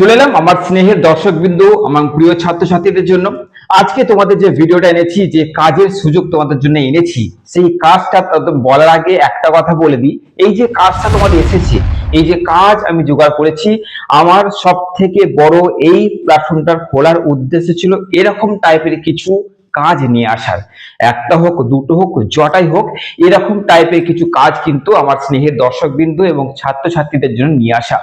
চলে এলাম আমার স্নেহের দর্শকবিন্দু, আমার প্রিয় ছাত্রছাত্রীদের জন্য। আজকে তোমাদের যে ভিডিওটা এনেছি, যে কাজের সুযোগ তোমাদের জন্য এনেছি, সেই কাজটা বলার আগে একটা কথা বলে দিই। এই যে কাজটা তোমাদের এসেছে, এই যে কাজ আমি জোগাড় করেছি, আমার সব থেকে বড় এই প্ল্যাটফর্মটার খোলার উদ্দেশ্য ছিল এরকম টাইপের কিছু কাজ নিয়ে আসার। একটা হোক, দুটো হোক জটাই হোক, এরকম টাইপের কিছু কাজ কিন্তু আমার স্নেহের দর্শকবিন্দু এবং ছাত্রছাত্রীদের জন্য নিয়ে আসা।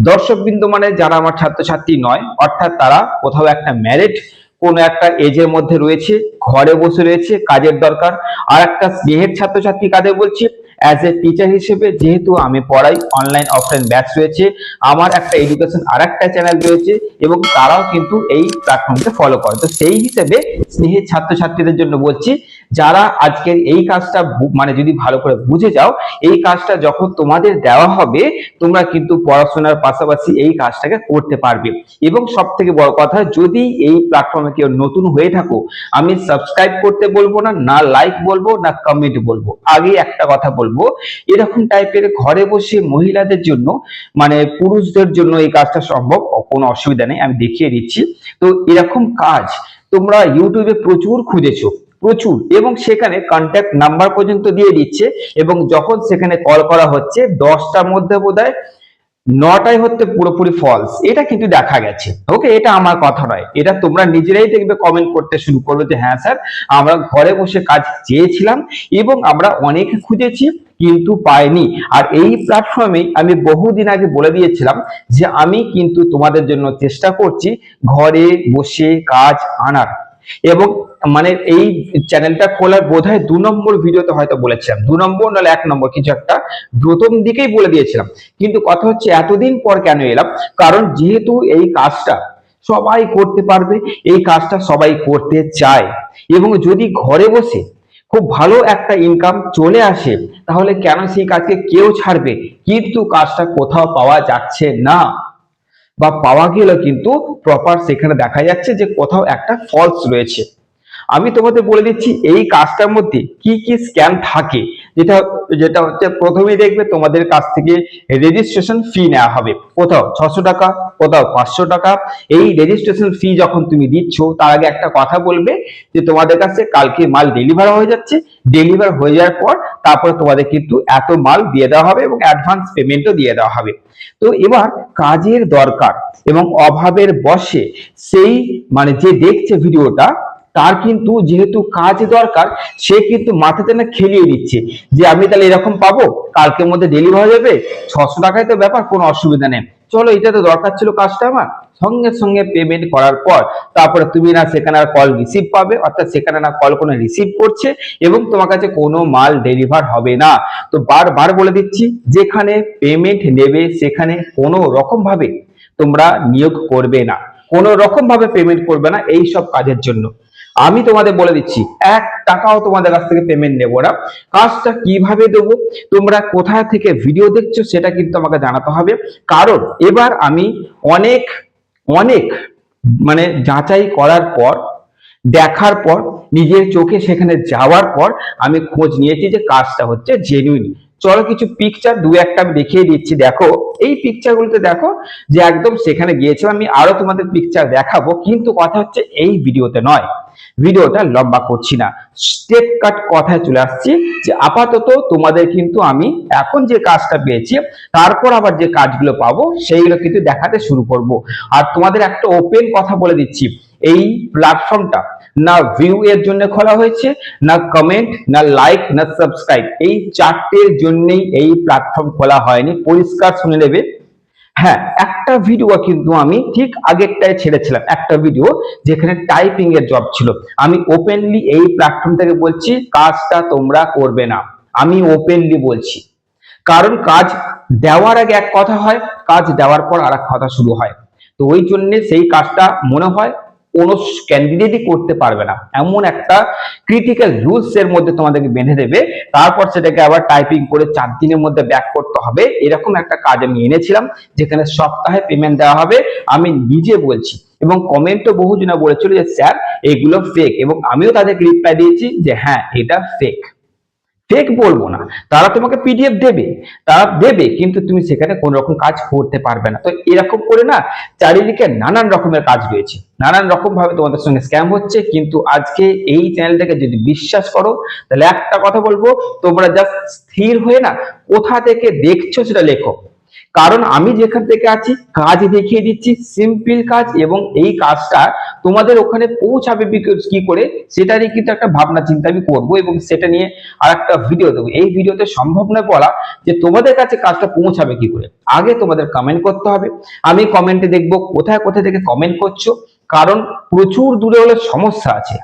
দর্শকবিন্দু মানে যারা আমার ছাত্রছাত্রী নয়, অর্থাৎ তারা কোথাও একটা ম্যারিড কোনো একটা এজের মধ্যে রয়েছে, ঘরে বসে রয়েছে, কাজের দরকার। আর একটা স্নেহের ছাত্রছাত্রী কাদের বলছি অ্যাজ এ টিচার হিসেবে যেহেতু আমি পড়াই অনলাইন অফলাইন ব্যাচ রয়েছে, আমার একটা এডুকেশন আর চ্যানেল রয়েছে এবং তারাও কিন্তু এই প্ল্যাটফর্মকে ফলো করে। তো সেই হিসেবে স্নেহের ছাত্রছাত্রীদের জন্য বলছি যারা আজকের এই কাজটা মানে যদি ভালো করে বুঝে যাও, এই কাজটা যখন তোমাদের দেওয়া হবে, তোমরা কিন্তু পড়াশোনার পাশাপাশি এই কাজটাকে করতে পারবে। এবং সব থেকে বড় কথা, যদি এই প্ল্যাটফর্মে কেউ নতুন হয়ে থাকো, আমি সাবস্ক্রাইব করতে বলব না না লাইক বলব, না কমেন্ট বলব। আগে একটা কথা বলব, এরকম টাইপের ঘরে বসে মহিলাদের জন্য মানে পুরুষদের জন্য এই কাজটা সম্ভব, কোনো অসুবিধা নেই, আমি দেখিয়ে দিচ্ছি। তো এরকম কাজ তোমরা ইউটিউবে প্রচুর খুঁজেছো। প্রচুর এবং সেখানে কন্ট্যাক্ট নাম্বার পর্যন্ত দিয়ে দিচ্ছে এবং যখন সেখানে কল করা হচ্ছে, দশটার মধ্যে বোধহয় নটাই হচ্ছে পুরোপুরি ফলস এটা কিন্তু দেখা গেছে। ওকে এটা আমার কথা নয়। এটা তোমরা নিজেরাই দেখবে কমেন্ট করতে শুরু করবে যে হ্যাঁ স্যার আমরা ঘরে বসে কাজ চেয়েছিলাম এবং আমরা অনেক খুঁজেছি কিন্তু পাইনি। আর এই প্ল্যাটফর্মে আমি বহুদিন আগে বলে দিয়েছিলাম যে আমি কিন্তু তোমাদের জন্য চেষ্টা করছি ঘরে বসে কাজ আনার। এবং মানে এই চ্যানেলটা খোলার বোধহয় দু নম্বর ভিডিওতে হয়তো বলেছিলাম। দু নম্বর নাহলে এক নম্বর, কিছু একটা প্রথম দিকেই বলে দিয়েছিলাম। কিন্তু কথা হচ্ছে এতদিন পর কেন এলাম? কারণ যেহেতু এই কাজটা সবাই করতে পারবে, এই কাজটা সবাই করতে চায়। এবং যদি ঘরে বসে খুব ভালো একটা ইনকাম চলে আসে, তাহলে কেন সেই কাজকে কেউ ছাড়বে? কিন্তু কাজটা কোথাও পাওয়া যাচ্ছে না। বা পাওয়া গেলেও কিন্তু প্রপার সেখানে দেখা যাচ্ছে যে কোথাও একটা ফলস রয়েছে। আমি তোমাদের বলে দিচ্ছি, এই কাজটার মধ্যে কি কি স্ক্যাম থাকে? যেটা যেটা হচ্ছে প্রথমেই দেখবে তোমাদের কাছ থেকে রেজিস্ট্রেশন ফি নেওয়া হবে। কোথাও ছশো টাকা, কোথাও পাঁচশো টাকা। এই রেজিস্ট্রেশন ফি যখন তুমি দিচ্ছ, তার আগে একটা কথা বলবে যে তোমাদের কাছে কালকে মাল ডেলিভার হয়ে যাচ্ছে। ডেলিভার হয়ে যাওয়ার পর তারপরে তোমাদের কিন্তু এত মাল দিয়ে দেওয়া হবে এবং অ্যাডভান্স পেমেন্টও দিয়ে দেওয়া হবে। তো এবার কাজের দরকার এবং অভাবের বসে সেই মানে যে দেখছে ভিডিওটা তার কিন্তু যেহেতু কাজ দরকার, সে কিন্তু মাথাতে না খেলিয়ে দিচ্ছে যে আমি তাহলে এরকম পাবো? কালকের মধ্যে ডেলিভার হয়ে যাবে? ছশো টাকায় তো ব্যাপার, কোনো অসুবিধা নেই। চলো এটা তো দরকার ছিল কাজটা আমার। সঙ্গে সঙ্গে পেমেন্ট করার পর, তারপরে তুমি না সেখানে আর কল রিসিভ পাবে, অর্থাৎ সেখানে না কল কোনো রিসিভ করছে এবং তোমার কাছে কোনো মাল ডেলিভার হবে না। তো বারবার বলে দিচ্ছি, যেখানে পেমেন্ট নেবে, সেখানে কোনো রকম ভাবে তোমরা নিয়োগ করবে না। কোনো রকম ভাবে পেমেন্ট করবে না, এই সব কাজের জন্য। আমি তোমাদের বলে দিচ্ছি, এক টাকাও তোমাদের কাছ থেকে পেমেন্ট নেব না। কাজটা কীভাবে দেবো? তোমরা কোথা থেকে ভিডিও দেখছ সেটা কিন্তু আমাকে জানাতে হবে। কারণ এবার আমি অনেক অনেক মানে যাচাই করার পর, দেখার পর, নিজের চোখে সেখানে যাওয়ার পর আমি খোঁজ নিয়েছি যে কাজটা হচ্ছে জেনুইন চলো কিছু পিকচার দু একটা আমি দেখিয়ে দিচ্ছি, দেখো। এই পিকচার গুলোতে দেখো যে একদম সেখানে গিয়েছিলাম, আমি আরও তোমাদের পিকচার দেখাবো, কিন্তু কথা হচ্ছে এই ভিডিওতে নয়। ভিডিওটা লম্বা করছি না। স্টেপ কাট কথায় চলে আসছি যে আপাতত তোমাদের কিন্তু আমি এখন যে কাজটা পেয়েছি, তারপর আবার যে কাজগুলো পাবো, সেইগুলো কিন্তু দেখাতে শুরু করব। আর তোমাদের একটা ওপেন কথা বলে দিচ্ছি। এই প্ল্যাটফর্মটা না ভিউ এর জন্য খোলা হয়েছে, না কমেন্ট না লাইক না সাবস্ক্রাইব এই চারটের জন্যই এই প্ল্যাটফর্ম খোলা হয়নি। পরিষ্কার শুনে নেবে। হ্যাঁ একটা ভিডিও কিন্তু আমি ঠিক আগেরটায় ছেড়েছিলাম। একটা ভিডিও যেখানে টাইপিং এর জব ছিল। আমি ওপেনলি এই প্ল্যাটফর্ম থেকে বলছি, কাজটা তোমরা করবে না। আমি ওপেনলি বলছি। কারণ কাজ দেওয়ার আগে এক কথা হয়, কাজ দেওয়ার পর আর কথা শুরু হয়। তো ওই জন্য সেই কাজটা মনে হয় কোনো ক্যান্ডিডেটই করতে পারবে না। এমন একটা ক্রিটিক্যাল রুলস এর মধ্যে তোমাদেরকে বেঁধে দেবে। তারপর সেটাকে আবার টাইপিং করে চার দিনের মধ্যে ব্যাক করতে হবে। এরকম একটা কাজ আমি এনেছিলাম, যেখানে সপ্তাহে পেমেন্ট দেওয়া হবে। আমি নিজে বলছি এবং কমেন্টও বহুজনা বলেছিল যে, স্যার, এগুলো ফেক এবং আমিও তাদেরকে রিপ্লাই দিয়েছি যে হ্যাঁ এটা ফেক ফেক বলব না। তারা তোমাকে পিডিএফ দেবে, তারা দেবে, কিন্তু তুমি সেখানে কোন রকম কাজ করতে পারবে না। তো এরকম করে না চারিদিকে নানান রকমের কাজ রয়েছে। নানান রকম ভাবে তোমাদের সঙ্গে স্ক্যাম হচ্ছে, কিন্তু আজকে এই চ্যানেলটাকে যদি বিশ্বাস করো, তাহলে একটা কথা বলব, তোমরা জাস্ট স্থির হয়ে না কোথা থেকে দেখছ সেটা লেখো। কারণ আমি যেখান থেকে আছি কাজ দেখিয়ে দিচ্ছি সিম্পল কাজ এবং এই কাজটা তোমাদের ওখানে পৌঁছাবে কি করে? সেটারই কিন্তু একটা ভাবনা চিন্তা আমি করব এবং সেটা নিয়ে আর একটা ভিডিও দেবো। এই ভিডিওতে সম্ভব নয় বলা যে তোমাদের কাছে কাজটা পৌঁছাবে কি করে। আগে তোমাদের কমেন্ট করতে হবে। আমি কমেন্টে দেখব কোথায় কোথায় থেকে কমেন্ট করছ। কারণ প্রচুর দূরে হলে সমস্যা আছে।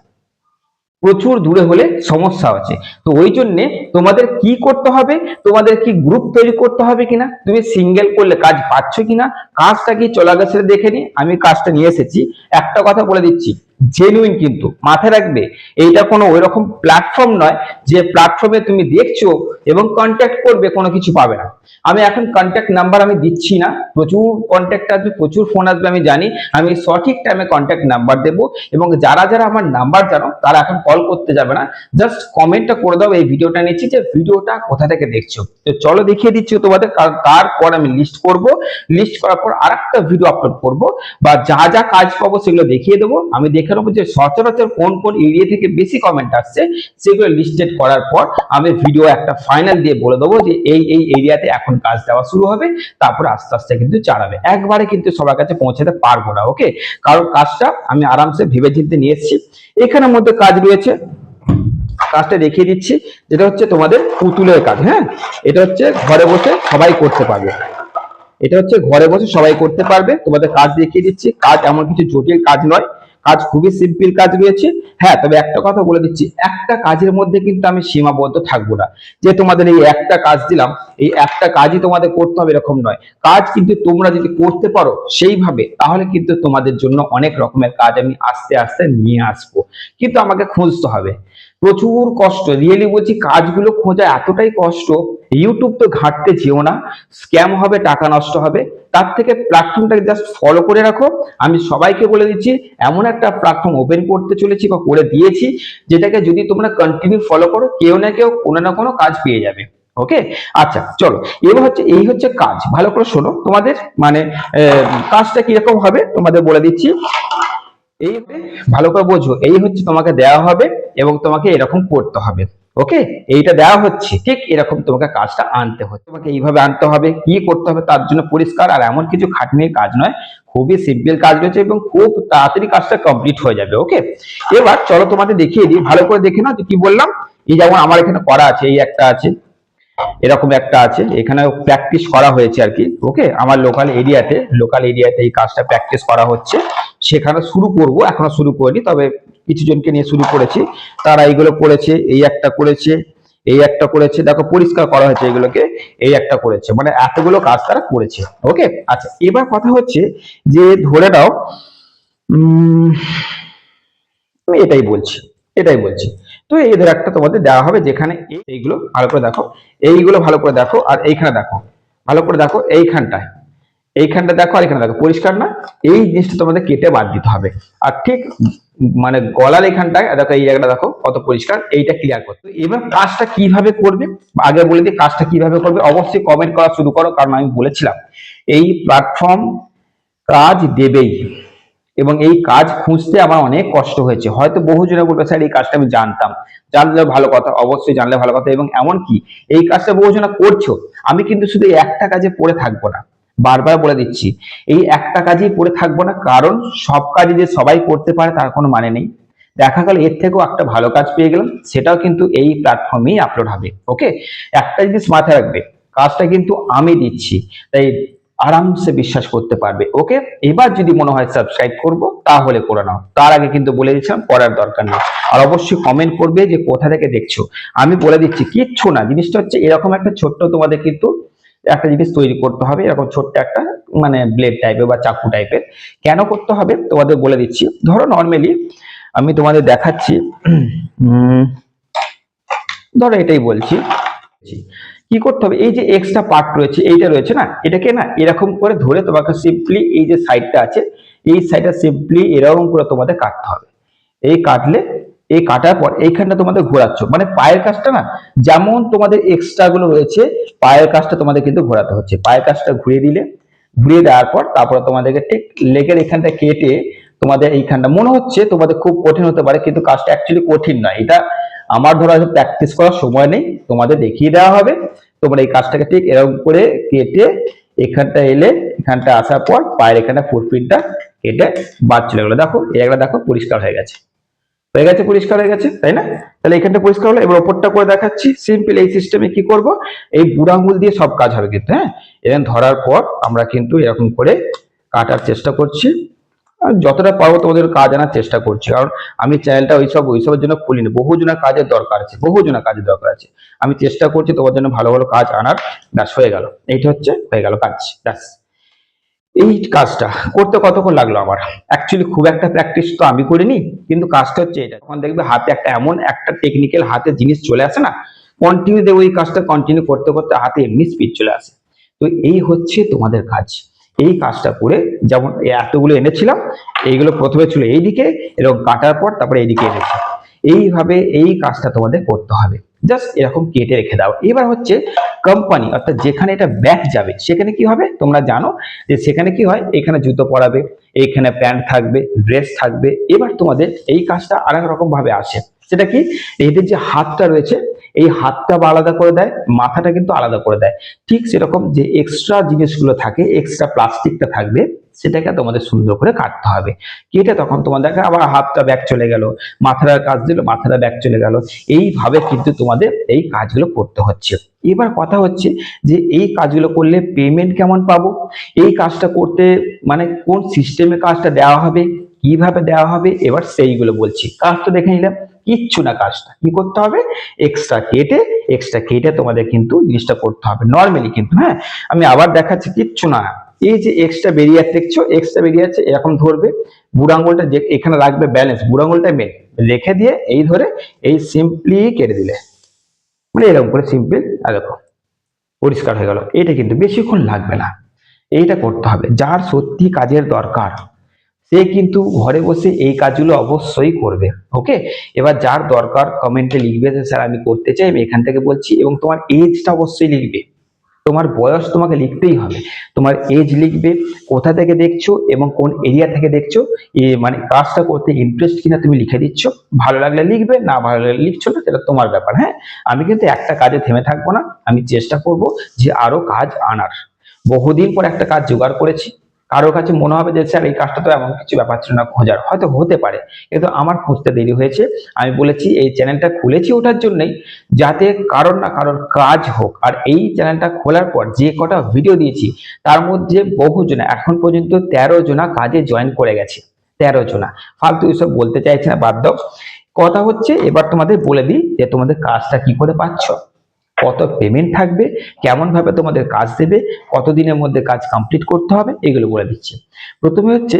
প্রচুর দূরে হলে সমস্যা আছে। তো ওই জন্যে তোমাদের কি করতে হবে? তোমাদের কি গ্রুপ তৈরি করতে হবে কিনা? তুমি সিঙ্গেল করলে কাজ পাচ্ছ কিনা? কাজটা কি চলা গেছে দেখে নি? আমি কাজটা নিয়ে এসেছি। একটা কথা বলে দিচ্ছি। জেনুইন কিন্তু মাথায় রাখবে। এইটা কোনো ওই রকম প্ল্যাটফর্ম নয় যে প্ল্যাটফর্মে তুমি দেখছ এবং কন্ট্যাক্ট করবে, কোনো কিছু পাবে না। আমি এখন কন্ট্যাক্ট নাম্বার আমি দিচ্ছি না। প্রচুর কন্ট্যাক্ট আসবে, প্রচুর ফোন আসবে, আমি জানি। আমি সঠিক টাইমে কন্ট্যাক্ট নাম্বার দেবো এবং যারা যারা আমার নাম্বার জানো, তারা এখন কল করতে যাবে না। জাস্ট কমেন্টটা করে দাও, এই ভিডিওটা নিচ্ছি যে ভিডিওটা কোথা থেকে দেখছ। তো চলো দেখিয়ে দিচ্ছি তোমাদের তারপর আমি লিস্ট করব। লিস্ট করার পর আরেকটা ভিডিও আপলোড করব বা যা যা কাজ পাবো সেগুলো দেখিয়ে দেবো। আমি দেখে নেব যে সচরাচর কোন কোন এরিয়া থেকে বেশি কমেন্ট আসছে, সেগুলো লিস্টেড করার পর আমি ভিডিও একটা ফাইনাল দিয়ে বলে দেবো যে এই এই এরিয়াতে এখন কাজ দেওয়া শুরু হবে, তারপরে আস্তে আস্তে কিন্তু চালাবে। একবারে কিন্তু সবার কাছে পৌঁছাতে পারব না ওকে কারণ কাজটা আমি আরামসে ভেবে চিন্তে নিয়ে এসেছি। এখানের মধ্যে কাজ রয়েছে, কাজটা দেখিয়ে দিচ্ছি। যেটা হচ্ছে তোমাদের পুতুলের কাজ হ্যাঁ? এটা হচ্ছে ঘরে বসে সবাই করতে পারবে। এটা হচ্ছে ঘরে বসে সবাই করতে পারবে। তোমাদের কাজ দেখিয়ে দিচ্ছি। কাজ এমন কিছু জটিল কাজ নয়। কাজ খুবই সিম্পল কাজ রয়েছে। হ্যাঁ তবে একটা কথা বলে দিচ্ছি, একটা কাজের মধ্যে কিন্তু আমি সীমাবদ্ধ থাকব না। যে তোমাদের এই একটা কাজ দিলাম, এই একটা কাজই তোমাদের করতে হবে এরকম নয়। কাজ কিন্তু তোমরা যদি করতে পারো সেইভাবে, তাহলে কিন্তু তোমাদের জন্য অনেক রকমের কাজ আমি আস্তে আস্তে নিয়ে আসব। কিন্তু আমাকে খুঁজতে হবে। প্রচুর কষ্ট। রিয়েলি বলছি কাজগুলো খোঁজা এতটাই কষ্ট ইউটিউব তো ঘাটতে যেও না স্ক্যাম হবে, টাকা নষ্ট হবে, তার থেকে প্ল্যাটফর্মটাকে জাস্ট ফলো করে রাখো। আমি সবাইকে বলে দিচ্ছি, এমন একটা প্ল্যাটফর্ম ওপেন করতে চলেছি বা করে দিয়েছি, যেটাকে যদি তোমরা কন্টিনিউ ফলো করো, কেউ না কেউ কোনো না কোনো কাজ পেয়ে যাবে। ওকে আচ্ছা চলো। এবার হচ্ছে, এই হচ্ছে কাজ। ভালো করে শোনো, তোমাদের মানে কাজটা কীরকম হবে তোমাদের বলে দিচ্ছি। এই ভালো করে বোঝো, এই হচ্ছে তোমাকে দেওয়া হবে এবং তোমাকে এরকম করতে হবে ওকে এইটা দেওয়া হচ্ছে, ঠিক এরকম তোমাকে কাজটা আনতে হচ্ছে। তোমাকে এইভাবে আনতে হবে, কি করতে হবে তার জন্য পরিষ্কার আর এমন কিছু খাটনির কাজ নয়, খুবই সিম্পল কাজ রয়েছে এবং খুব তাড়াতাড়ি কাজটা কমপ্লিট হয়ে যাবে ওকে এবার চলো তোমাদের দেখিয়ে দিই, ভালো করে দেখে নাও যে কি বললাম। এই যেমন আমার এখানে করা আছে, এই একটা আছে এরকম একটা আছে। এখানে প্র্যাকটিস করা হয়েছে আর কি। ওকে আমার লোকাল এরিয়াতে লোকাল এরিয়াতে এই কাজটা প্র্যাকটিস করা হচ্ছে। সেখানে শুরু করব এখনও শুরু করিনি তবে কিছু জনকে নিয়ে শুরু করেছি। তারা এইগুলো করেছে এই একটা করেছে এই একটা করেছে। দেখো পরিষ্কার করা হয়েছে এগুলোকে এই একটা করেছে। মানে এতগুলো কাজ তারা করেছে। ওকে আচ্ছা এবার কথা হচ্ছে যে ধরে নাও উম, এটাই বলছি এটাই বলছি। তো এই ধর একটা তোমাদের দেওয়া হবে যেখানে এইগুলো ভালো করে দেখো। এইগুলো ভালো করে দেখো আর এইখানে দেখো। ভালো করে দেখো এইখানটায়। এইখানটা দেখো আর এখানে দেখো। পরিষ্কার না? এই জিনিসটা তোমাদের কেটে বাদ দিতে হবে। আর ঠিক মানে গলার এখানটায় দেখো এই জায়গাটা দেখো কত পরিষ্কার, এইটা ক্লিয়ার করতে এবার কাজটা কীভাবে করবে? আগে বলে দিই, কাজটা কীভাবে করবে? অবশ্যই কমেন্ট করা শুরু করো, কারণ আমি বলেছিলাম। এই প্ল্যাটফর্ম কাজ দেবেই। এবং এই কাজ খুঁজতে আমার অনেক কষ্ট হয়েছে। হয়তো বহু জনে বলবে, স্যার, এই কাজটা আমি জানতাম। জানলে ভালো কথা, অবশ্যই জানলে ভালো কথা। এবং এমন কি, এই কাজটা বহু জনা করছ। আমি কিন্তু শুধু একটা কাজে পড়ে থাকব না। বারবার বলে দিচ্ছি, এই একটা কাজেই পড়ে থাকব না। কারণ সব কাজই যে সবাই করতে পারে তার কোনো মানে নেই। দেখা গেল এর থেকেও একটা ভালো কাজ পেয়ে গেলাম। সেটাও কিন্তু এই প্ল্যাটফর্মেই আপলোড হবে। ওকে একটা জিনিস মাথায় রাখবে, কাজটা কিন্তু আমি দিচ্ছি। তাই আরামসে বিশ্বাস করতে পারবে। ওকে? এবার যদি মনে হয় সাবস্ক্রাইব করব, তাহলে করে নাও। তার আগে কিন্তু বলে দিচ্ছিলাম করার দরকার নেই। আর অবশ্যই কমেন্ট করবে যে কোথা থেকে দেখছ। আমি বলে দিচ্ছি, কিচ্ছু না। জিনিসটা হচ্ছে এরকম একটা ছোট্ট তোমাদের কিন্তু একটা জিনিস তৈরি করতে হবে। এরকম ছোট্ট একটা মানে ব্লেড টাইপের বা চাকু টাইপের কেন করতে হবে? তোমাদের বলে দিচ্ছি। ধরো নর্মালি আমি তোমাদের দেখাচ্ছি। ধরো এটাই বলছি। কি করতে হবে? এই যে এক্সট্রা পার্ট রয়েছে, এইটা রয়েছে না? এটাকে না এরকম করে ধরে তোমাকে সিম্পলি এই যে সাইডটা আছে, এই সাইডটা সিম্পলি এরকম করে তোমাদের কাটতে হবে। এই কাটলে, এই কাটার পর এইখানটা তোমাদের ঘোরাচ্ছ। মানে পায়ের কাজটা না, যেমন তোমাদের এক্সট্রা গুলো রয়েছে, পায়ের কাজটা তোমাদের কিন্তু ঘোরাতে হচ্ছে। পায়ের কাজটা ঘুরিয়ে দিলে, ঘুরিয়ে দেওয়ার পর তারপরে তোমাদেরকে ঠিক লেগের এখানটা কেটে তোমাদের এইখানটা, মনে হচ্ছে তোমাদের খুব কঠিন হতে পারে, কিন্তু কাজটা অ্যাকচুয়ালি কঠিন নয়। এটা আমার ধরো হয়তো প্র্যাকটিস করার সময় নেই, তোমাদের দেখিয়ে দেওয়া হবে। তোমরা এই কাজটাকে ঠিক এরকম করে কেটে এখানটা এলে, এখানটা আসার পর পায়ের এখানে ফুটপিনটা কেটে বাদ চলে গেলো। দেখো, এই একটা দেখো পরিষ্কার হয়ে গেছে। হয়ে গেছে, পরিষ্কার হয়ে গেছে, তাই না? তাহলে এখানটা পরিষ্কার হলো, এবার ওপরটা করে দেখাচ্ছি। সিম্পল এই সিস্টেমে কি করব? এই বুড়া আঙুল দিয়ে সব কাজ হবে কিন্তু হ্যাঁ? এরকম ধরার পর আমরা কিন্তু এরকম করে কাটার চেষ্টা করছি। যতটা পারব তোমাদের কাজ আনার চেষ্টা করছি। কারণ আমি চ্যানেলটা ওইসব, ওইসবের জন্য খুলিনি। বহুজনের কাজের দরকার আছে, বহুজনের কাজের দরকার আছে। আমি চেষ্টা করছি তোমার জন্য ভালো ভালো কাজ আনার। ব্যাস, হয়ে গেল। এইটা হচ্ছে, হয়ে গেল কাজ। ব্যাস। এই কাজটা করতে কতক্ষণ লাগল আমার? অ্যাকচুয়ালি খুব একটা প্র্যাকটিস তো আমি করিনি, কিন্তু কাজটা হচ্ছে এটা। তখন দেখবে হাতে একটা এমন একটা টেকনিক্যাল হাতে জিনিস চলে আসে না? কন্টিনিউ দেবো এই কাজটা কন্টিনিউ করতে করতে হাতে এমনি স্পিড চলে আসে। তো এই হচ্ছে তোমাদের কাজ। এই কাজটা করে যেমন এতগুলো এনেছিলাম, এইগুলো প্রথমে ছিল এইদিকে, এরকম কাটার পর তারপরে এইদিকে এনেছি। এইভাবে এই কাজটা তোমাদের করতে হবে। জাস্ট এরকম কেটে রেখে দাও। এবার হচ্ছে কোম্পানি অর্থাৎ যেখানে এটা ব্যাক যাবে, সেখানে কি হবে? তোমরা জানো যে সেখানে কি হয়? এখানে জুতো পরাবে, এইখানে প্যান্ট থাকবে ড্রেস থাকবে। এবার তোমাদের এই কাজটা আরেক রকম ভাবে আসে। সেটা কি? এদের যে হাতটা রয়েছে এই হাতটা আলাদা করে দেয়, মাথাটা কিন্তু আলাদা করে দেয়। ঠিক সেরকম যে এক্সট্রা জিনিসগুলো থাকে এক্সট্রা প্লাস্টিকটা থাকবে, সেটাকে তোমাদের সুন্দর করে কাটতে হবে। কেটে তখন তোমাদেরকে আবার হাতটা ব্যাক চলে গেল মাথাটা কাজ দিল, মাথাটা ব্যাক চলে গেল। এইভাবে কিন্তু তোমাদের এই কাজগুলো করতে হচ্ছে। এবার কথা হচ্ছে যে এই কাজগুলো করলে পেমেন্ট কেমন পাবো? এই কাজটা করতে মানে কোন সিস্টেমে কাজটা দেওয়া হবে? কীভাবে দেওয়া হবে? এবার সেইগুলো বলছি। কাজ তো দেখে নিলাম। কিচ্ছু না কাজটা। কি করতে হবে? এক্সট্রা কেটে এক্সট্রা কেটে তোমাদের কিন্তু জিনিসটা করতে হবে। নর্মালি কিন্তু হ্যাঁ? আমি আবার দেখাচ্ছি, কিচ্ছু না। এই যে এক্সট্রা বেরিয়ে আছে দেখছ? এক্সট্রা বেরিয়ে আছে, এরকম ধরবে। বুড়ো আঙুলটা যে এখানে রাখবে ব্যালেন্স বুড়ো আঙুলটা মেন রেখে দিয়ে এই ধরে এই সিম্পলি কেটে দিলে। মানে এরকম করে সিম্পল আর দেখো, পরিষ্কার হয়ে গেল। এটা কিন্তু বেশিক্ষণ লাগবে না। এইটা করতে হবে। যার সত্যি কাজের দরকার সে কিন্তু ঘরে বসে এই কাজগুলো অবশ্যই করবে ওকে এবার যার দরকার কমেন্টে লিখবে স্যার, আমি করতে চাই, আমি এখান থেকে বলছি। এবং তোমার এজটা অবশ্যই লিখবে। তোমার বয়স তোমাকে লিখতেই হবে। তোমার এজ লিখবে, কোথা থেকে দেখছ এবং কোন এরিয়া থেকে দেখছ, এ মানে কাজটা করতে ইন্টারেস্ট কিনা তুমি লিখে দিচ্ছ। ভালো লাগলে লিখবে, না ভালো লাগলে লিখছো না, সেটা তোমার ব্যাপার হ্যাঁ? আমি কিন্তু একটা কাজে থেমে থাকব না, আমি চেষ্টা করব যে আরও কাজ আনার। বহুদিন পর একটা কাজ জোগাড় করেছি কারোর কাছে মনে হবে যে, স্যার, এই কাজটা তো এমন কিছু ব্যাপার ছিল না, খোঁজার। হয়তো হতে পারে, কিন্তু আমার খুঁজতে দেরি হয়েছে। আমি বলেছি, এই চ্যানেলটা খুলেছি ওটার জন্যই, যাতে কারোর না কারোর কাজ হোক। আর এই চ্যানেলটা খোলার পর যে কটা ভিডিও দিয়েছি, তার মধ্যে বহু জনা এখন পর্যন্ত তেরো জনা কাজে জয়েন করে গেছে, তেরো জনা। ফালতু এসব বলতে চাইছি না দাও। কথা হচ্ছে, এবার তোমাদের বলে দিই যে, তোমাদের কাজটা কি করে পাচ্ছ? কত পেমেন্ট থাকবে কেমন ভাবে তোমাদের কাজ দেবে, কতদিনের মধ্যে কাজ কমপ্লিট করতে হবে, এগুলো বলে দিচ্ছি। প্রথমে হচ্ছে,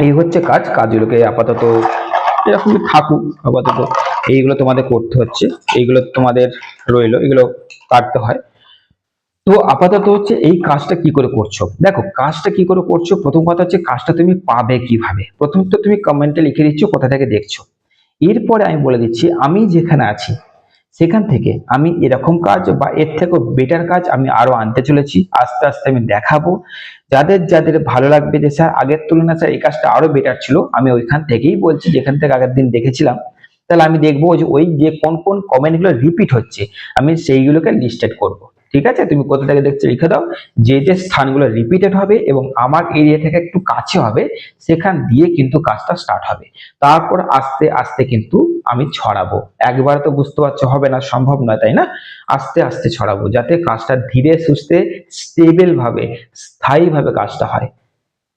এই হচ্ছে কাজ, কাজগুলোকে আপাতত এরকমই থাকুক, আপাতত এইগুলো তোমাদের করতে হচ্ছে, এইগুলো তোমাদের রইল, এগুলো কাটতে হয়। তো আপাতত হচ্ছে এই কাজটা কি করে করছ? দেখো, কাজটা কি করে করছ? প্রথম কথা হচ্ছে কাজটা তুমি পাবে কীভাবে? প্রথম তো তুমি কমেন্টে লিখে দিচ্ছ, কোথা থেকে দেখছ? এরপরে আমি বলে দিচ্ছি, আমি যেখানে আছি সেখান থেকে আমি এরকম কাজ বা এর থেকেও বেটার কাজ আমি আরও আনতে চলেছি। আস্তে আস্তে আমি দেখাবো। যাদের যাদের ভালো লাগবে যে, স্যার, আগের তুলনায়, স্যার, এই কাজটা আরও বেটার ছিল। আমি ওইখান থেকেই বলছি, যেখান থেকে আগের দিন দেখেছিলাম। তাহলে আমি দেখব যে, ওই যে কোন কোন কমেন্টগুলো রিপিট হচ্ছে, আমি সেইগুলোকে লিস্টেড করব। ঠিক আছে? তুমি কোথা থেকে দেখছ লিখে দাও। যে যে স্থানগুলো রিপিটেড হবে এবং আমার এরিয়া থেকে একটু কাছে হবে, সেখান দিয়ে কিন্তু কাজটা স্টার্ট হবে। তারপর আস্তে আস্তে কিন্তু আমি ছড়াবো। একবার তো বুঝতে পারছ, হবে না, সম্ভব নয়, তাই না? আস্তে আস্তে ছড়াবো, যাতে কাজটা ধীরে সুস্থে স্টেবল ভাবে স্থায়ী ভাবে কাজটা হয়।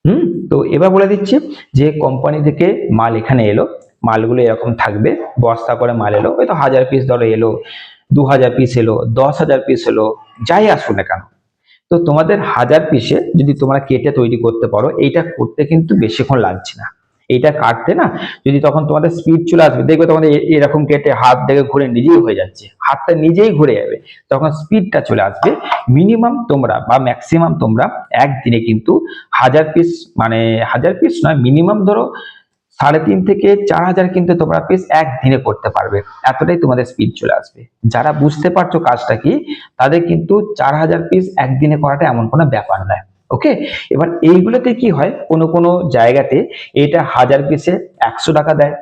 হুম? তো এবার বলে দিচ্ছি যে কোম্পানি থেকে মাল এখানে এলো। মালগুলো এরকম থাকবে, বস্তা করে মাল এলো হয়তো হাজার পিস ধরো এলো, দু হাজার পিস এলো, দশ হাজার পিস এলো, যাই আসুক না কেন। তো তোমাদের হাজার পিসে যদি তোমরা কেটে তৈরি করতে পারো, এইটা করতে কিন্তু বেশিক্ষণ লাগছে না। এইটা কাটতে না, যদি তখন তোমাদের স্পিড চলে আসবে, দেখবে তোমাদের এরকম কেটে হাত দেখে ঘুরে নিজেই হয়ে যাচ্ছে, হাতটা নিজেই ঘুরে যাবে, তখন স্পিডটা চলে আসবে মিনিমাম তোমরা বা ম্যাক্সিমাম তোমরা একদিনে কিন্তু হাজার পিস মানে হাজার পিস নয় মিনিমাম ধরো সাড়ে তিন থেকে চার হাজার কিন্তু তোমরা পিস একদিনে করতে পারবে, এতটাই তোমাদের স্পিড চলে আসবে। যারা বুঝতে পারছ কাজটা কি, তাদের কিন্তু চার হাজার পিস একদিনে করাটা এমন কোনো ব্যাপার নয়। ওকে এবার এইগুলোতে কি হয়? কোনো কোনো জায়গাতে এটা হাজার পিসে একশো টাকা দেয়।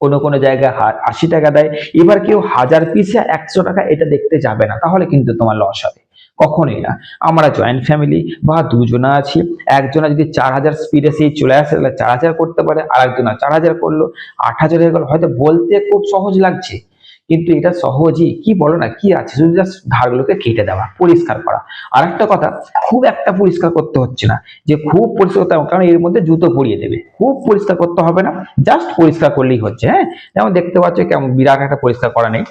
কোনো কোনো জায়গায় আশি টাকা দেয়। এবার কেউ হাজার পিসে একশো টাকা এটা দেখতে যাবে না, তাহলে কিন্তু তোমার লস হবে। কখনোই না। আমরা জয়েন্ট ফ্যামিলি বা দুজনা আছি। একজনা যদি চার হাজার স্পিডে সেই চলে আসে, তাহলে চার হাজার করতে পারে। আর একজনা চার হাজার করল, আট হাজার হয়ে গেল। হয়তো বলতে খুব সহজ লাগছে। কিন্তু এটা সহজই, কি বলো না, কি আছে? শুধু জাস্ট ধারগুলোকে কেটে দেওয়া, পরিষ্কার করা। আর একটা কথা, খুব একটা পরিষ্কার করতে হচ্ছে না, যে খুব পরিষ্কার করতে কারণ এর মধ্যে জুতো পরিয়ে দেবে। খুব পরিষ্কার করতে হবে না জাস্ট পরিষ্কার করলেই হচ্ছে হ্যাঁ? যেমন দেখতে পাচ্ছ, কেমন বিরাট একটা পরিষ্কার করা নেই,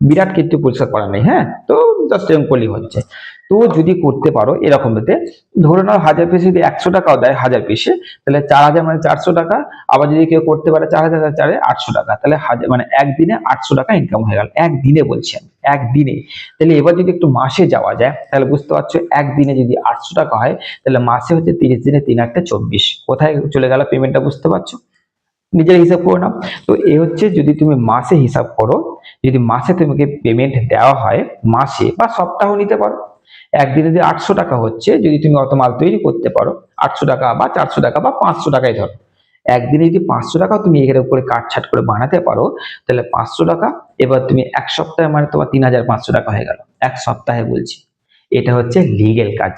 বিরাট কিন্তু পরিষ্কার করা নেই হ্যাঁ? তো জাস্ট এরকম করলেই হচ্ছে। তো যদি করতে পারো এরকম হতে ধরে নাও হাজার পিসে যদি একশো টাকাও দেয় হাজার পিসে তাহলে চার হাজার মানে চারশো টাকা, আবার যদি কেউ করতে পারে চার হাজার চারে আটশো টাকা, তাহলে হাজার মানে একদিনে আটশো টাকা ইনকাম হয়ে গেল, একদিনে বলছি আমি, একদিনে। তাহলে এবার যদি একটু মাসে যাওয়া যায়, তাহলে বুঝতে পারছ একদিনে যদি আটশো টাকা হয়, তাহলে মাসে হচ্ছে তিরিশ দিনে তিন আটটা চব্বিশ, কোথায় চলে গেল পেমেন্টটা বুঝতে পারছ? নিজের হিসাব করে নাও। তো এ হচ্ছে যদি তুমি মাসে হিসাব করো, যদি মাসে তোমাকে পেমেন্ট দেওয়া হয়, মাসে বা সপ্তাহ নিতে পারো একদিনে যদি আটশো টাকা হচ্ছে, যদি তুমি অত মাল তৈরি করতে পারো, আটশো টাকা বা চারশো টাকা বা পাঁচশো টাকায় ধরো। একদিনে যদি পাঁচশো টাকা তুমি এর উপরে কাটছাট করে বানাতে পারো, তাহলে পাঁচশো টাকা, এবার তুমি এক সপ্তাহে মানে তোমার তিন হাজার পাঁচশো টাকা হয়ে গেল। এক সপ্তাহে বলছি। এটা হচ্ছে লিগেল কাজ।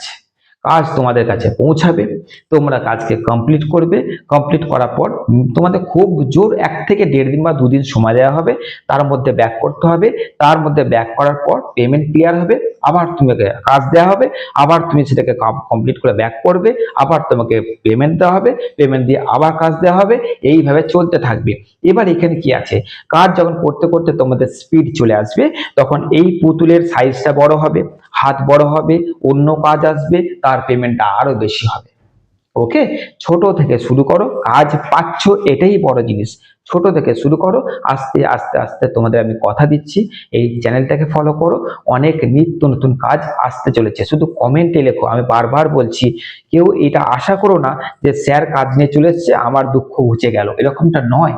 কাজ তোমাদের কাছে পৌঁছাবে, তোমরা কাজকে কমপ্লিট করবে। কমপ্লিট করার পর তোমাদের খুব জোর এক থেকে দেড় দিন বা দুদিন সময় দেওয়া হবে। তার মধ্যে ব্যাক করতে হবে। তার মধ্যে ব্যাক করার পর পেমেন্ট ক্লিয়ার হবে। আবার তোমাকে কাজ দেওয়া হবে। আবার তুমি সেটাকে কমপ্লিট করে ব্যাক করবে। আবার তোমাকে পেমেন্ট দেওয়া হবে। পেমেন্ট দিয়ে আবার কাজ দেওয়া হবে। এইভাবে চলতে থাকবে। এবার এখানে কি আছে? কাজ যখন করতে করতে তোমাদের স্পিড চলে আসবে, তখন এই পুতুলের সাইজটা বড় হবে। হাত বড় হবে, অন্য কাজ আসবে, তার পেমেন্টটা আরও বেশি হবে। ওকে ছোট থেকে শুরু করো, কাজ পাচ্ছ এটাই বড় জিনিস। ছোট থেকে শুরু করো, আস্তে আস্তে আস্তে তোমাদের আমি কথা দিচ্ছি। এই চ্যানেলটাকে ফলো করো, অনেক নিত্য নতুন কাজ আসতে চলেছে। শুধু কমেন্টে লেখো, আমি বারবার বলছি, কেউ এটা আশা করো না যে স্যার কাজ নিয়ে চলে এসছে, আমার দুঃখ ঘুচে গেল। এরকমটা নয়।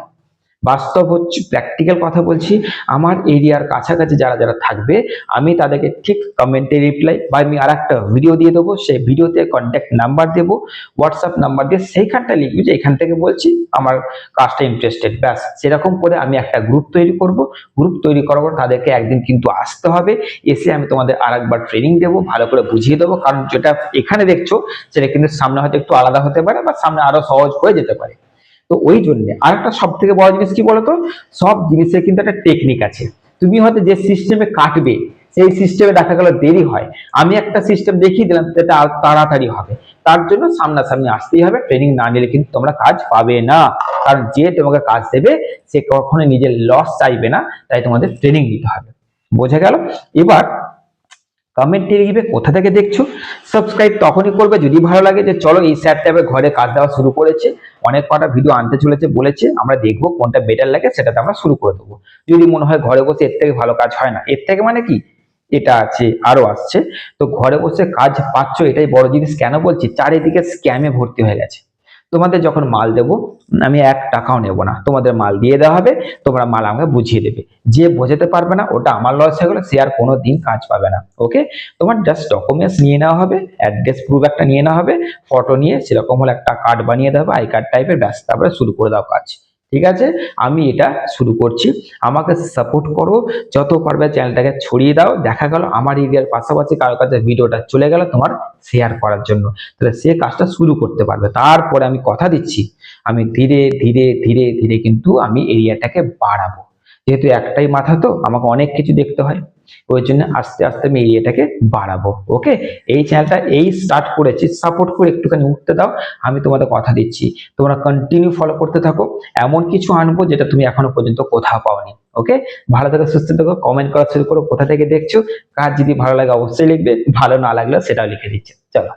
বাস্তব হচ্ছে প্র্যাকটিক্যাল কথা বলছি। আমার এরিয়ার কাছাকাছি যারা যারা থাকবে, আমি তাদেরকে ঠিক কমেন্টে রিপ্লাই বা আমি আর একটা ভিডিও দিয়ে দেবো। সেই ভিডিওতে কন্ট্যাক্ট নাম্বার দেবো হোয়াটসঅ্যাপ নাম্বার দিয়ে সেইখানটা লিখবি যে এখান থেকে বলছি, আমার কাজটা ইন্টারেস্টেড ব্যাস, সেরকম করে আমি একটা গ্রুপ তৈরি করব। গ্রুপ তৈরি করার পর তাদেরকে একদিন কিন্তু আসতে হবে। এসে আমি তোমাদের আর একবার ট্রেনিং দেবো, ভালো করে বুঝিয়ে দেবো। কারণ যেটা এখানে দেখছ, সেটা কিন্তু সামনে হয়তো একটু আলাদা হতে পারে বা সামনে আরও সহজ হয়ে যেতে পারে। তো ওই জন্য আরেকটা সব থেকে বড় জিনিস কি বলতো? সব জিনিসের কিন্তু একটা টেকনিক আছে। তুমি হয়তো যে সিস্টেমে কাটবে, সেই সিস্টেমে দেখা গেল দেরি হয়। আমি একটা সিস্টেম দেখিয়ে দিলাম, সেটা তাড়াতাড়ি হবে। তার জন্য সামনাসামনি আসতেই হবে ট্রেনিং না নিলে কিন্তু তোমরা কাজ পাবে না। কারণ যে তোমাকে কাজ দেবে, সে কখনো নিজের লস চাইবে না, তাই তোমাদের ট্রেনিং দিতে হবে। বোঝা গেল? এবার কমেন্টে লিখবে, কোথা থেকে দেখছ? সাবস্ক্রাইব তখনই করবে যদি ভালো লাগে যে চলো এই স্যার ট্যাবে ঘরে কাজ দেওয়া শুরু করেছে, অনেক কটা ভিডিও আনতে চলেছে, বলেছে, আমরা দেখব কোনটা বেটার লাগে, সেটাতে আমরা শুরু করে দেবো। যদি মনে হয় ঘরে বসে এর থেকে ভালো কাজ হয় না, এর থেকে মানে কি? এটা আছে, আরও আসছে। তো ঘরে বসে কাজ পাচ্ছ, এটাই বড় জিনিস। কেন বলছি? চারিদিকে স্ক্যামে ভর্তি হয়ে গেছে। তোমাদের যখন মাল দেব, আমি এক টাকাও নেব না। তোমাদের মাল দিয়ে দেওয়া হবে, তোমরা মাল আমাকে বুঝিয়ে দেবে। যে বোঝাতে পারবে না, ওটা আমার লস হয়ে গেলো, সে আর কোনো দিন কাজ পাবে না। ওকে তোমার জাস্ট ডকুমেন্টস নিয়ে নেওয়া হবে অ্যাড্রেস প্রুফ একটা নিয়ে নেওয়া হবে ফটো নিয়ে সেরকম হলে একটা কার্ড বানিয়ে দেওয়া হবে আই কার্ড টাইপের ব্যাস, তারপরে শুরু করে দাও কাজ। ঠিক আছে? আমি এটা শুরু করছি। আমাকে সাপোর্ট করো। যত পারবে চ্যানেলটাকে ছড়িয়ে দাও। দেখা গেল আমার এরিয়ার পাশাপাশি কারোর কাছে ভিডিওটা চলে গেল তোমার শেয়ার করার জন্য। তাহলে সে কাজটা শুরু করতে পারবে। তারপরে আমি কথা দিচ্ছি। আমি ধীরে ধীরে ধীরে ধীরে কিন্তু আমি এরিয়াটাকে বাড়াবো। যেহেতু একটাই মাথা তো, আমাকে অনেক কিছু দেখতে হয়। ওই জন্য আস্তে আস্তে আমি এরিয়াটাকে বাড়াবো ওকে এই চ্যানেলটা এই স্টার্ট করেছি সাপোর্ট করে একটুখানি উঠতে দাও, আমি তোমাদের কথা দিচ্ছি। তোমরা কন্টিনিউ ফলো করতে থাকো, এমন কিছু আনব যেটা তুমি এখনও পর্যন্ত কোথাও পাওনি ওকে ভালো থেকে, সুস্থ থাকো কমেন্ট করা শুরু করো, কোথা থেকে দেখছ কাজ যদি ভালো লাগে অবশ্যই লিখবে, ভালো না লাগলে সেটাও লিখে দিচ্ছে। চলো।